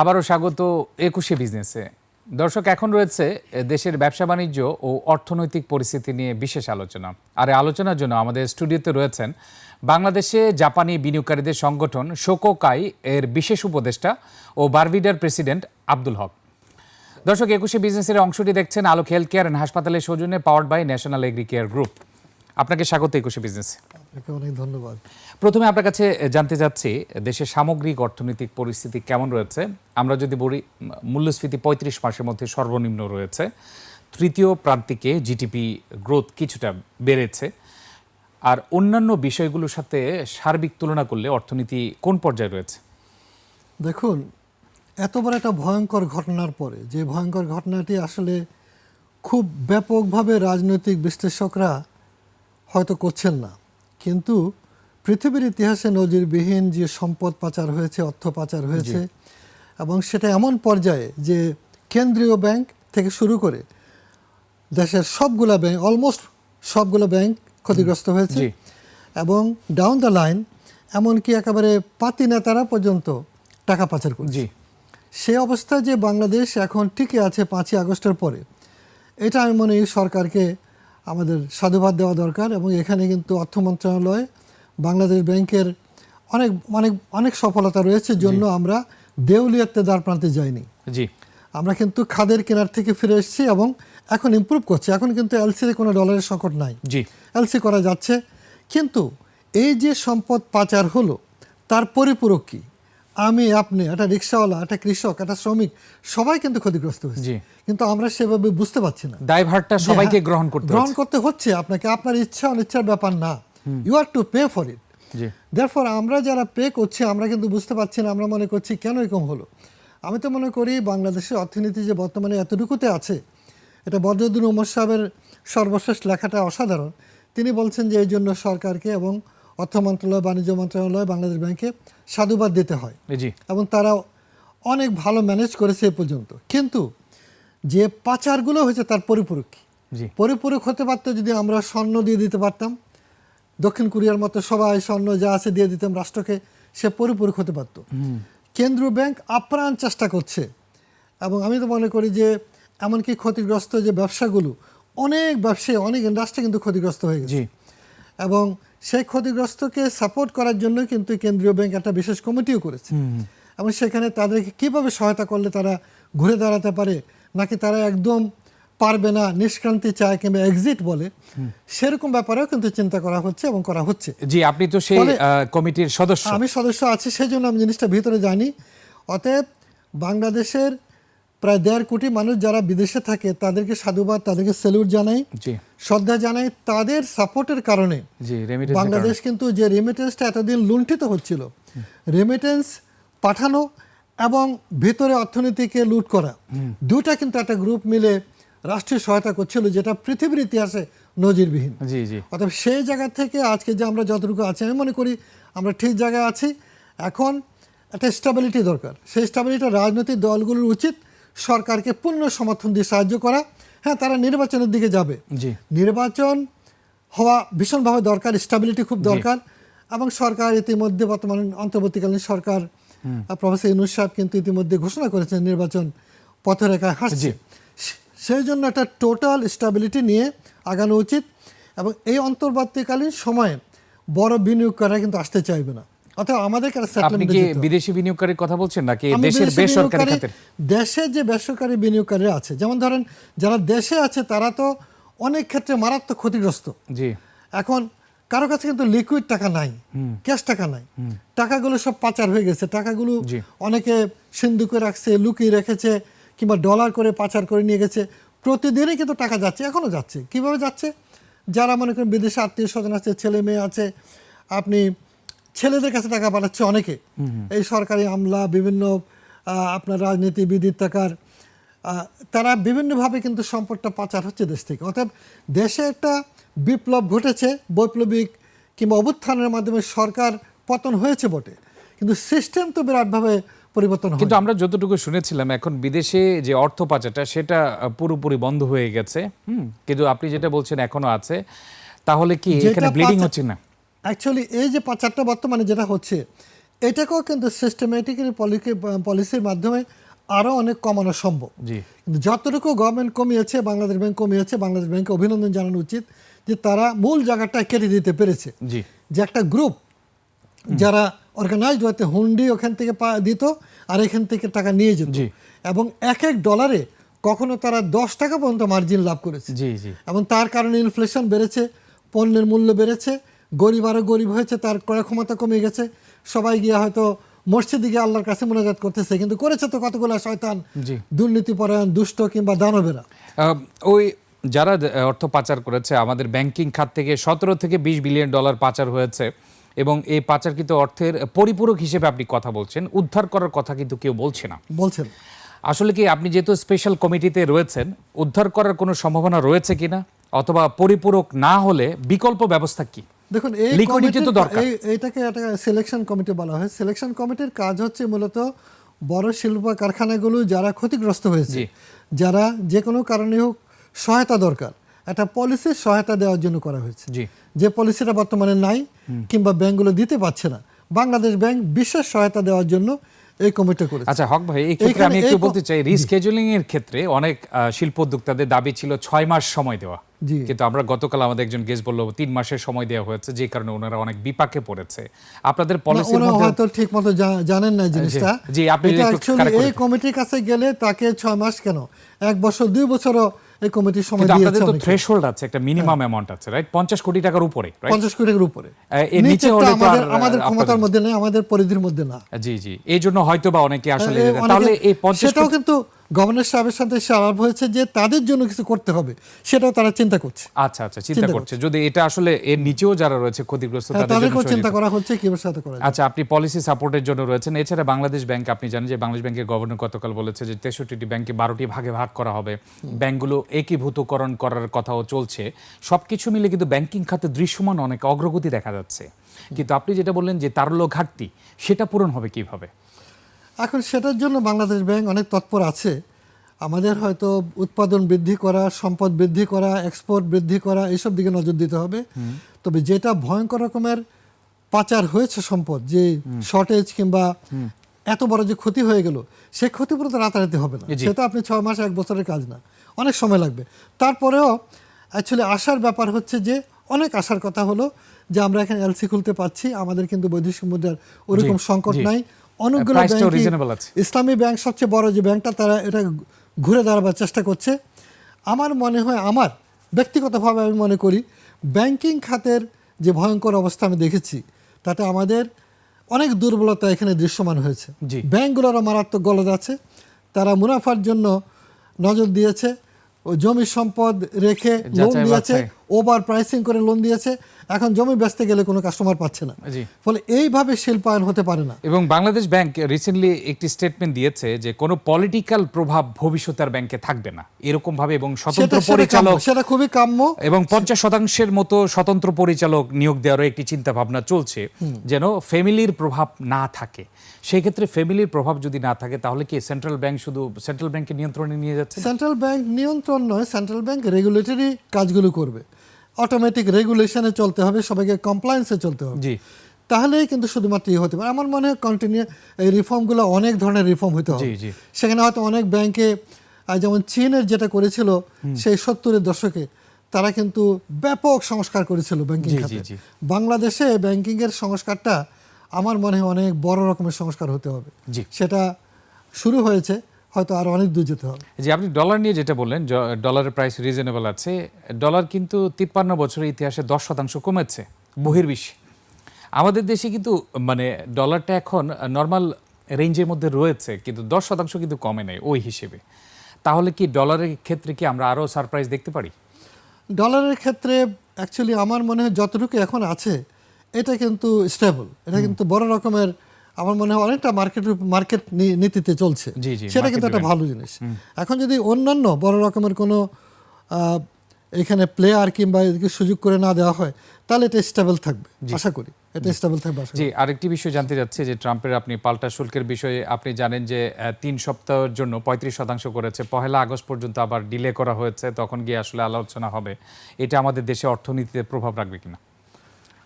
আবারও স্বাগত একুশে বিজনেসে। দর্শক, এখন রয়েছে দেশের ব্যবসা বাণিজ্য ও অর্থনৈতিক পরিস্থিতি নিয়ে বিশেষ আলোচনা। আর আলোচনার জন্য আমাদের স্টুডিওতে রয়েছেন বাংলাদেশে জাপানি বিনিয়োগকারীদের সংগঠন শোকোকাই এর বিশেষ উপদেষ্টা ও বারভিডার প্রেসিডেন্ট আব্দুল হক। দর্শক, একুশে বিজনেসের অংশটি দেখছেন আলোক হেলথ কেয়ার অ্যান্ড হাসপাতালের সৌজন্যে powered by national agri care group. আপনাকে স্বাগত একুশে বিজনেসে। আপনাকে অনেক ধন্যবাদ। প্রথমে আপনার কাছে জানতে চাচ্ছি দেশের সামগ্রিক অর্থনৈতিক পরিস্থিতি কেমন রয়েছে? আমরা যদি বলি মূল্যস্ফীতি পঁয়ত্রিশ মাসের মধ্যে সর্বনিম্ন রয়েছে। তৃতীয় প্রান্তিকে জিডিপি গ্রোথ কিছুটা বেড়েছে। আর অন্যান্য বিষয়গুলোর সাথে সার্বিক তুলনা করলে অর্থনীতি কোন পর্যায়ে রয়েছে? দেখুন এত বড় একটা ভয়ঙ্কর ঘটনার পরে যে ভয়ঙ্কর ঘটনাটি আসলে খুব ব্যাপকভাবে রাজনৈতিক বিশ্লেষকরা হয়তো করছেন না। কিন্তু পৃথিবীর ইতিহাসে নজিরবিহীন যে সম্পদ পাচার হয়েছে অর্থ পাচার হয়েছে এবং সেটা এমন পর্যায়ে যে কেন্দ্রীয় ব্যাংক থেকে শুরু করে দেশের সবগুলা ব্যাংক অলমোস্ট সবগুলো ব্যাংক ক্ষতিগ্রস্ত হয়েছে এবং ডাউন দ্য লাইন এমনকি একেবারে পাতি নেতারা পর্যন্ত টাকা পাচার করছে। সে অবস্থায় যে বাংলাদেশ এখন টিকে আছে পাঁচই আগস্টের পরে এটা আমি মনে করি সরকারকে আমাদের সাধুবাদ দেওয়া দরকার এবং এখানে কিন্তু অর্থ মন্ত্রণালয় বাংলাদেশ ব্যাংকের অনেক অনেক অনেক সফলতা রয়েছে জন্য আমরা দেউলিয়াতে দ্বার প্রান্তে যাইনি। জি। আমরা কিন্তু খাদের কেনার থেকে ফিরে এসেছি এবং এখন ইমপ্রুভ করছি। এখন কিন্তু এলসিতে কোনো ডলারের সংকট নাই। জি। এলসি করা যাচ্ছে। কিন্তু এই যে সম্পদ পাচার হলো তার পরিপূরক কি? আমি আপনি একটা রিক্সাওয়ালা একটা কৃষক একটা শ্রমিক সবাই কিন্তু ক্ষতিগ্রস্ত হয়েছে। কিন্তু আমরা সেভাবে বুঝতে পারছি না। দায়ভারটা সবাইকে হ্যাঁ, গ্রহণ করতে গ্রহণ করতে হচ্ছে আপনাকে। আপনার ইচ্ছা অনিচ্ছার ব্যাপার না। You are to pay for it G. Therefore আমরা যারা পে করছি আমরা কিন্তু বুঝতে পারছি না আমরা মনে করছি কেন এরকম হলো। আমি তো মনে করি বাংলাদেশের অর্থনীতি যে বর্তমানে এতটুকুতে আছে এটা বদরুদ্দিন উমর সাহেবের সর্বশেষ লেখাটা অসাধারণ। তিনি বলছেন যে এই জন্য সরকারকে এবং অর্থ মন্ত্রণালয় বাণিজ্য মন্ত্রণালয় বাংলাদেশ ব্যাংকে সাধুবাদ দিতে হয়। জি এবং তারা অনেক ভালো ম্যানেজ করেছে এ পর্যন্ত। কিন্তু যে পাচারগুলো হয়েছে তার পরিপূরক পরিপূরক হতে পারতো যদি আমরা স্বর্ণ দিয়ে দিতে পারতাম দক্ষিণ কোরিয়ার মতো সবাই স্বর্ণ যা আছে দিয়ে দিতাম রাষ্ট্রকে সে পরিপূরক হতে পারতো। কেন্দ্রীয় ব্যাংক আপ্রাণ চেষ্টা করছে। এবং আমি তো মনে করি যে এমনকি ক্ষতিগ্রস্ত যে ব্যবসাগুলো অনেক ব্যবসায়ী অনেক ইন্ডাস্ট্রি কিন্তু ক্ষতিগ্রস্ত হয়ে গেছে। এবং সেই ক্ষতিগ্রস্তকে সাপোর্ট করার জন্য কিন্তু কেন্দ্রীয় ব্যাংক একটা বিশেষ কমিটিও করেছে। এবং সেখানে তাদেরকে কীভাবে সহায়তা করলে তারা ঘুরে দাঁড়াতে পারে নাকি তারা একদম পারবে না নিষ্ক্রান্তি চায় কিংবা এক্সিট বলে সেরকম ব্যাপারেও কিন্তু চিন্তা করা হচ্ছে এবং করা হচ্ছে। জি আপনি তো সেই কমিটির সদস্য। আমি সদস্য আছি সেই জন্য আমি জিনিসটা ভিতরে জানি। অতএব বাংলাদেশের প্রায় দেড় কোটি মানুষ যারা বিদেশে থাকে তাদেরকে সাধুবাদ তাদেরকে স্যালুট জানাই শ্রদ্ধা জানাই তাদের সাপোর্টের কারণে বাংলাদেশ কিন্তু যে রেমিটেন্সটা এতদিন লুণ্ঠিত হচ্ছিল রেমিটেন্স পাঠানো এবং ভেতরে অর্থনীতিকে লুট করা দুটা কিন্তু একটা গ্রুপ মিলে রাষ্ট্রীয় সহায়তা করছিল যেটা পৃথিবীর ইতিহাসে নজিরবিহীন। জি জি। অতএব সেই জায়গা থেকে আজকে যে আমরা যতটুকু আছি আমি মনে করি আমরা ঠিক জায়গায় আছি। এখন একটা স্টেবিলিটি দরকার। সেই স্টেবিলিটি রাজনৈতিক দলগুলোর উচিত সরকারকে পূর্ণ সমর্থন দিয়ে সাহায্য করা। হ্যাঁ তারা নির্বাচনের দিকে যাবে। জি। নির্বাচন হওয়া ভীষণভাবে দরকার স্টেবিলিটি খুব দরকার এবং সরকার ইতিমধ্যে বর্তমান অন্তর্বর্তীকালীন সরকার প্রফেসর ইউনুস সাহেব কিন্তু ইতিমধ্যে ঘোষণা করেছেন নির্বাচন পথরেখায় হাসছে। সেই জন্য একটা টোটাল স্টেবিলিটি নিয়ে আগানো উচিত এবং এই অন্তর্বর্তীকালীন সময়ে বড় বিনিয়োগকারীরা কিন্তু আসতে চাইবে না। অর্থাৎ আমাদেরকে একটা আপনি কি। বিদেশি বিনিয়োগকারীর কথা বলছেন নাকি দেশের বেসরকারি খাতের দেশের যে বেসরকারি বিনিয়োগকারীরা আছে যেমন ধরেন যারা দেশে আছে তারা তো অনেক ক্ষেত্রে মারাত্মক ক্ষতিগ্রস্ত। জি। এখন কারও কাছে কিন্তু লিকুইড টাকা নাই ক্যাশ টাকা নাই। টাকাগুলো সব পাচার হয়ে গেছে টাকাগুলো অনেকে সিন্ধুকে রাখছে লুকিয়ে রেখেছে কিংবা ডলার করে পাচার করে নিয়ে গেছে। প্রতিদিনই কিন্তু টাকা যাচ্ছে এখনও যাচ্ছে। কীভাবে যাচ্ছে? যারা মনে করেন বিদেশে আত্মীয় স্বজন আছে ছেলে মেয়ে আছে আপনি ছেলেদের কাছে টাকা পাঠাচ্ছে অনেকে। এই সরকারি আমলা বিভিন্ন আপনার রাজনীতিবিদির টাকার তারা বিভিন্নভাবে কিন্তু সম্পদটা পাচার হচ্ছে দেশ থেকে। অর্থাৎ দেশে একটা বিপ্লব ঘটেছে বৈপ্লবিক কিংবা অভ্যুত্থানের মাধ্যমে সরকার পতন হয়েছে বটে। কিন্তু সিস্টেম তো বিরাটভাবে পরিবর্তন কিন্তু আমরা যতটুকু শুনেছিলাম এখন বিদেশে যে অর্থ পাচারটা সেটা পুরোপুরি বন্ধ হয়ে গেছে। হুম কিন্তু আপনি যেটা বলছেন এখনও আছে। তাহলে কি এখানে ব্লিডিং হচ্ছে না? অ্যাকচুয়ালি এই যে পাচারটা বর্তমানে যেটা হচ্ছে এটাকেও কিন্তু সিস্টেমেটিক্যালি পলিসির মাধ্যমে আরও অনেক কমানো সম্ভব। জি। কিন্তু যতটুকু গভর্নমেন্ট কমিয়েছে বাংলাদেশ ব্যাংক কমিয়েছে বাংলাদেশ ব্যাংকে অভিনন্দন জানানো উচিত যে তারা মূল জায়গাটা কেটে দিতে পেরেছে। জি। যে একটা গ্রুপ যারা অর্গানাইজড হতে হুন্ডি ওখান থেকে পা- দিত আর এখান থেকে টাকা নিয়ে যেত। জি। এবং এক এক ডলারে কখনো তারা দশ টাকা পর্যন্ত মার্জিন লাভ করেছে। জি জি। এবং তার কারণে ইনফ্লেশন বেড়েছে পণ্যের মূল্য বেড়েছে গরিব আরও গরিব হয়েছে তার ক্রয় ক্ষমতা কমে গেছে। সবাই গিয়ে হয়তো মসজিদে গিয়ে আল্লাহর কাছে মোনাজাত করতেছে কিন্তু করেছে তো কতগুলো শয়তান জি। দুর্নীতিপরায়ণ দুষ্ট কিংবা দানবেরা? ওই যারা অর্থ পাচার করেছে আমাদের ব্যাংকিং খাত থেকে সতেরো থেকে বিশ বিলিয়ন ডলার পাচার হয়েছে এবং এই পাচারকৃত অর্থের পরিপূরক হিসেবে আপনি কথা বলছেন উদ্ধার করার কথা কিন্তু কেউ বলছে না। বলছেন। আসলে কি আপনি যেহেতু স্পেশাল কমিটিতে রয়েছেন উদ্ধার করার কোনো সম্ভাবনা রয়েছে কিনা? অথবা পরিপূরক না হলে বিকল্প ব্যবস্থা কি? দেখুন এই Liquidity তো দরকার। এইটাকে একটা সিলেকশন কমিটি বলা হয়। সিলেকশন কমিটির কাজ হচ্ছে মূলত বড় শিল্প কারখানাগুলো যারা ক্ষতিগ্রস্ত হয়েছে যারা যে কোনো কারণে হোক সহায়তা দরকার। একটা পলিসির সহায়তা দেওয়ার জন্য করা হয়েছে। যে পলিসিটা বর্তমানে নাই কিংবা ব্যাংকগুলো দিতে পারছে না। বাংলাদেশ ব্যাংক বিশেষ সহায়তা দেওয়ার জন্য এই কমিটি করেছে। আচ্ছা হক ভাই এই ক্ষেত্রে আমি একটু বলতে চাই রিস্কেজুলিং এর ক্ষেত্রে অনেক শিল্প উদ্যোক্তাদের দাবি ছিল ছয় মাস সময় দেওয়া। কিন্তু আমরা গতকাল আমাদের একজন গেস্ট বলল তিন মাসের সময় দেওয়া হয়েছে যে কারণে ওনারা অনেক বিপাকে পড়েছে। আপনাদের পলিসির মধ্যে হয়তো ঠিক মতো জানেন না জিনিসটা। জি, আপনি এই কমিটির কাছে গেলে তাকে ছয় মাস কেন? এক বছর দুই বছরও এই কমিটির সময় দিয়েছে আপনাদের তো থ্রেশহোল্ড আছে একটা মিনিমাম অ্যামাউন্ট আছে রাইট পঞ্চাশ কোটি টাকার উপরে রাইট পঞ্চাশ টাকার উপরে। এর নিচে হলে আমাদের আমাদের ক্ষমতার মধ্যে নেই। আমাদের পরিধির মধ্যে না। জি জি। এই জন্য হয়তো বা অনেকে আসলে তাহলে এই পঞ্চাশ সেটাও কিন্তু গভর্নর সাহেবের সাথে সে আলাপ হয়েছে যে তাদের জন্য কিছু করতে হবে সেটাও তারা চিন্তা করছে। আচ্ছা আচ্ছা চিন্তা করছে। যদি এটা আসলে এর নিচেও যারা রয়েছে ক্ষতিগ্রস্ত হ্যাঁ, তাদের জন্য চিন্তা করা হচ্ছে কীভাবে সাথে করা। আচ্ছা আপনি পলিসি সাপোর্টের জন্য রয়েছেন। এছাড়া বাংলাদেশ ব্যাংক আপনি জানেন যে বাংলাদেশ ব্যাংকের গভর্নর গতকাল বলেছে যে তেষট্টিটি ব্যাংকে বারোটি ভাগে ভাগ করা হবে। ব্যাংকগুলো একীভূতকরণ করার কথাও চলছে। সবকিছু মিলে কিন্তু ব্যাংকিং খাতে দৃশ্যমান অনেক অগ্রগতি দেখা যাচ্ছে। কিন্তু আপনি যেটা বললেন যে তারল্য ঘাটতি সেটা পূরণ হবে কীভাবে? এখন সেটার জন্য বাংলাদেশ ব্যাংক অনেক তৎপর আছে। আমাদের হয়তো উৎপাদন বৃদ্ধি করা সম্পদ বৃদ্ধি করা এক্সপোর্ট বৃদ্ধি করা এইসব দিকে নজর দিতে হবে। তবে যেটা ভয়ঙ্কর রকমের পাচার হয়েছে সম্পদ যে শর্টেজ কিংবা এত বড় যে ক্ষতি হয়ে গেল সে ক্ষতিপূরণ তো রাতারাতি হবে না। সেটা আপনি ছয় মাস এক বছরের কাজ না। অনেক সময় লাগবে। তারপরেও অ্যাকচুয়ালি আসার ব্যাপার হচ্ছে যে অনেক আসার কথা হলো যে আমরা এখানে এলসি খুলতে পাচ্ছি আমাদের কিন্তু বৈদেশিক মুদ্রার ওরকম সংকট নাই। অনেকগুলো। ইসলামী ব্যাংক সবচেয়ে বড় যে ব্যাংকটা তারা এটা ঘুরে দাঁড়াবার চেষ্টা করছে আমার মনে হয় আমার ব্যক্তিগতভাবে আমি মনে করি ব্যাংকিং খাতের যে ভয়ঙ্কর অবস্থা আমি দেখেছি তাতে আমাদের অনেক দুর্বলতা এখানে দৃশ্যমান হয়েছে জি। ব্যাংকগুলোরও মারাত্মক গলদ আছে তারা মুনাফার জন্য নজর দিয়েছে ও জমি সম্পদ রেখে লোন দিয়েছে। ওভার প্রাইসিং করে লোন দিয়েছে। এখন জমি বেচতে গেলে কোনো কাস্টমার পাচ্ছে না। ফলে এইভাবে শিল্পায়ন হতে পারে না। এবং বাংলাদেশ ব্যাংক রিসেন্টলি একটি স্টেটমেন্ট দিয়েছে যে কোনো পলিটিক্যাল প্রভাব ভবিষ্যতে আর ব্যাংকে থাকবে না। এরকম ভাবে এবং স্বতন্ত্র পরিচালক সেটা খুবই কাম্য। এবং পঞ্চাশ শতাংশের মতো স্বতন্ত্র পরিচালক নিয়োগ দেওয়ারও একটি চিন্তা ভাবনা চলছে যেন ফ্যামিলির প্রভাব না থাকে। সেই ক্ষেত্রে ফ্যামিলির প্রভাব যদি না থাকে তাহলে কি সেন্ট্রাল ব্যাংক শুধু সেন্ট্রাল ব্যাংকের নিয়ন্ত্রণে নিয়ে যাচ্ছে? সেন্ট্রাল ব্যাংক নিয়ন্ত্রণ নয় সেন্ট্রাল ব্যাংক রেগুলেটরি কাজগুলো করবে। অটোমেটিক রেগুলেশনে চলতে হবে সবাইকে কমপ্লায়েন্সে চলতে হবে। জি। তাহলেই কিন্তু শুধুমাত্র ইয়ে হতে পারে। আমার মনে হয় কন্টিনিউ এই রিফর্মগুলো অনেক ধরনের রিফর্ম হতে হবে। সেখানে হয়তো অনেক ব্যাংকে যেমন চীনের যেটা করেছিল সেই সত্তরের দশকে তারা কিন্তু ব্যাপক সংস্কার করেছিল ব্যাংকিং খাতে। বাংলাদেশে ব্যাংকিং এর সংস্কারটা আমার মনে হয় অনেক বড় রকমের সংস্কার হতে হবে। সেটা শুরু হয়েছে। হয়তো আরও অনেক দূর যেতে হবে। যে আপনি ডলার নিয়ে যেটা বললেন ডলারের প্রাইস রিজনেবল আছে। ডলার কিন্তু তিপ্পান্ন বছরের ইতিহাসে দশ শতাংশ কমেছে বহির্বিশ্বে। আমাদের দেশে কিন্তু মানে ডলারটা এখন নর্মাল রেঞ্জের মধ্যে রয়েছে কিন্তু দশ শতাংশ কিন্তু কমে নেই ওই হিসেবে। তাহলে কি ডলারের ক্ষেত্রে কি আমরা আরও সারপ্রাইজ দেখতে পারি? ডলারের ক্ষেত্রে অ্যাকচুয়ালি আমার মনে হয় যতটুকু এখন আছে এটা কিন্তু স্টেবল এটা কিন্তু বড় রকমের আমার মনে হয় অনেকটা মার্কেট মার্কেট নীতিতে চলছে। সেটা কিন্তু একটা ভালো জিনিস। এখন যদি অন্যান্য বড় রকমের কোনো এখানে প্লেয়ার কিংবা সুযোগ করে না দেওয়া হয় তাহলে এটা স্টেবল থাকবে। আশা করি। এটা স্টেবল থাকবে জি আরেকটি বিষয় জানতে যাচ্ছে যে ট্রাম্পের আপনি পাল্টা শুল্কের বিষয়ে আপনি জানেন যে তিন সপ্তাহের জন্য পঁয়ত্রিশ শতাংশ করেছে। পহেলা আগস্ট পর্যন্ত আবার ডিলে করা হয়েছে। তখন গিয়ে আসলে আলোচনা হবে। এটা আমাদের দেশে অর্থনীতিতে প্রভাব রাখবে কিনা?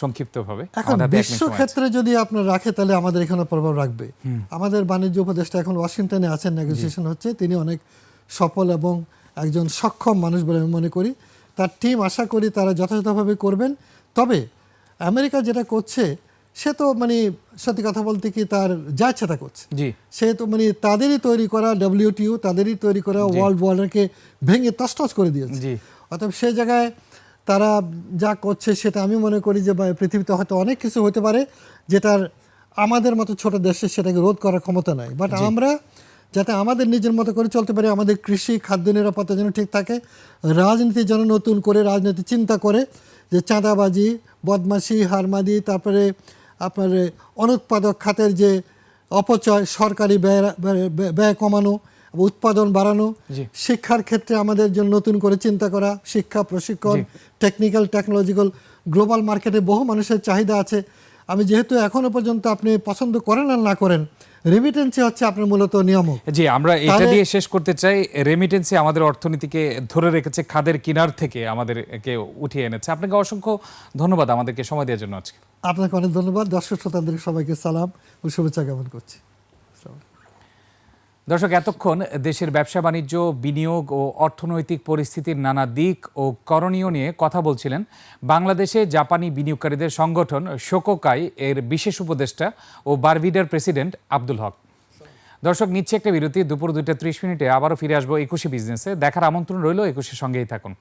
সংক্ষিপ্তভাবে। এখন বিশ্ব ক্ষেত্রে যদি আপনার রাখে তাহলে আমাদের এখানে প্রভাব রাখবে। আমাদের বাণিজ্য উপদেষ্টা এখন ওয়াশিংটনে আছেন নেগোসিয়েশন হচ্ছে। তিনি অনেক সফল এবং একজন সক্ষম মানুষ বলে আমি মনে করি। তার টিম আশা করি তারা যথাযথভাবে করবেন। তবে আমেরিকা যেটা করছে সে তো মানে সত্যি কথা বলতে কি তার যা ইচ্ছা তা করছে। সে তো মানে তাদেরই তৈরি করা ডব্লিউটিও তাদেরই তৈরি করা ওয়ার্ল্ড ওয়ার্ল্ডকে ভেঙে তছনছ করে দিয়েছে। অতএব সেই জায়গায় তারা যা করছে সেটা আমি মনে করি যে বা- পৃথিবীতে হয়তো অনেক কিছু হতে পারে যেটার আমাদের মতো ছোট দেশে সেটাকে রোধ করার ক্ষমতা নাই। বাট আমরা যাতে আমাদের নিজের মতো করে চলতে পারি আমাদের কৃষি খাদ্য নিরাপত্তা যেন ঠিক থাকে রাজনীতি যেন নতুন করে রাজনীতি চিন্তা করে যে চাঁদাবাজি বদমাশি হারমাদি তারপরে আপনার অনুৎপাদক খাতের যে অপচয় সরকারি ব্যয়- ব্যয় কমানো উৎপাদন বাড়ানো শিক্ষার ক্ষেত্রে আমাদের জন্য নতুন করে চিন্তা করা শিক্ষা প্রশিক্ষণ টেকনিক্যাল টেকনোলজিক্যাল গ্লোবাল মার্কেটে বহু মানুষের চাহিদা আছে। আমি যেহেতু এখনও পর্যন্ত আপনি পছন্দ করেন আর না করেন রেমিটেন্সি হচ্ছে আপনার মূলত নিয়ামক। জি আমরা এটা দিয়ে শেষ করতে চাই রেমিটেন্সি আমাদের অর্থনীতিকে ধরে রেখেছে খাদের কিনার থেকে আমাদেরকে উঠিয়ে এনেছে। আপনাকে অসংখ্য ধন্যবাদ আমাদেরকে সময় দেওয়ার জন্য আজকে। আপনাকে অনেক ধন্যবাদ দর্শক শ্রোতাদের সবাইকে সালাম ও শুভেচ্ছা জ্ঞাপন করছি। দর্শক, এতক্ষণ দেশের ব্যবসা বাণিজ্য, বিনিয়োগ ও অর্থনৈতিক পরিস্থিতির নানা দিক ও করণীয় নিয়ে কথা বলছিলেন বাংলাদেশে জাপানি বিনিয়োগকারীদের সংগঠন শোকোকাই এর বিশেষ উপদেষ্টা ও বারভিডার প্রেসিডেন্ট আব্দুল হক। দর্শক, নিচ্ছে একটা বিরতি, দুপুর দুইটা ত্রিশ মিনিটে আবারও ফিরে আসব একুশে বিজনেসে। দেখার আমন্ত্রণ রইল একুশের সঙ্গেই থাকুন।